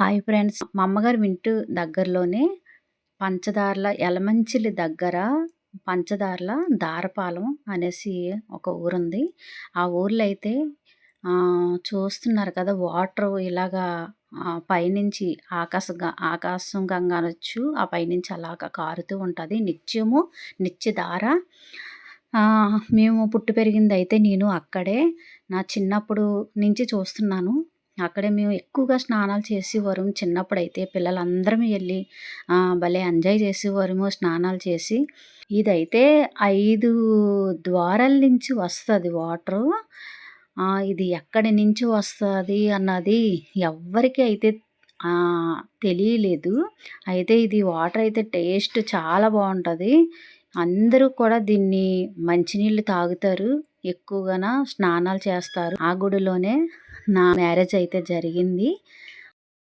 Hi friends. మా అమ్మగారు వింటూ దగ్గరలోనే పంచదార్ల ఎలమంచిలి దగ్గర పంచదార్ల దారపాలెం అనేసి ఒక ఊరుంది. ఆ ఊర్లో అయితే చూస్తున్నారు కదా వాటర్ ఇలాగా పైనుంచి ఆకాశ ఆకాశం గంగా అనొచ్చు ఆ పైనుంచి అలాగా కారుతూ ఉంటుంది. నిత్యము నిత్యధార మేము పుట్టి పెరిగింది అయితే నేను అక్కడే. నా చిన్నప్పుడు నుంచి చూస్తున్నాను. అక్కడే మేము ఎక్కువగా స్నానాలు చేసేవారు. చిన్నప్పుడైతే పిల్లలందరం వెళ్ళి భలే ఎంజాయ్ చేసేవారము స్నానాలు చేసి. ఇదైతే ఐదు ద్వారాల నుంచి వస్తుంది వాటరు. ఇది ఎక్కడి నుంచి వస్తుంది అన్నది ఎవ్వరికీ అయితే తెలియలేదు. అయితే ఇది వాటర్ అయితే టేస్ట్ చాలా బాగుంటుంది. అందరూ కూడా దీన్ని మంచినీళ్ళు తాగుతారు. ఎక్కువగా స్నానాలు చేస్తారు. ఆ గుడిలోనే నా మ్యారేజ్ అయితే జరిగింది.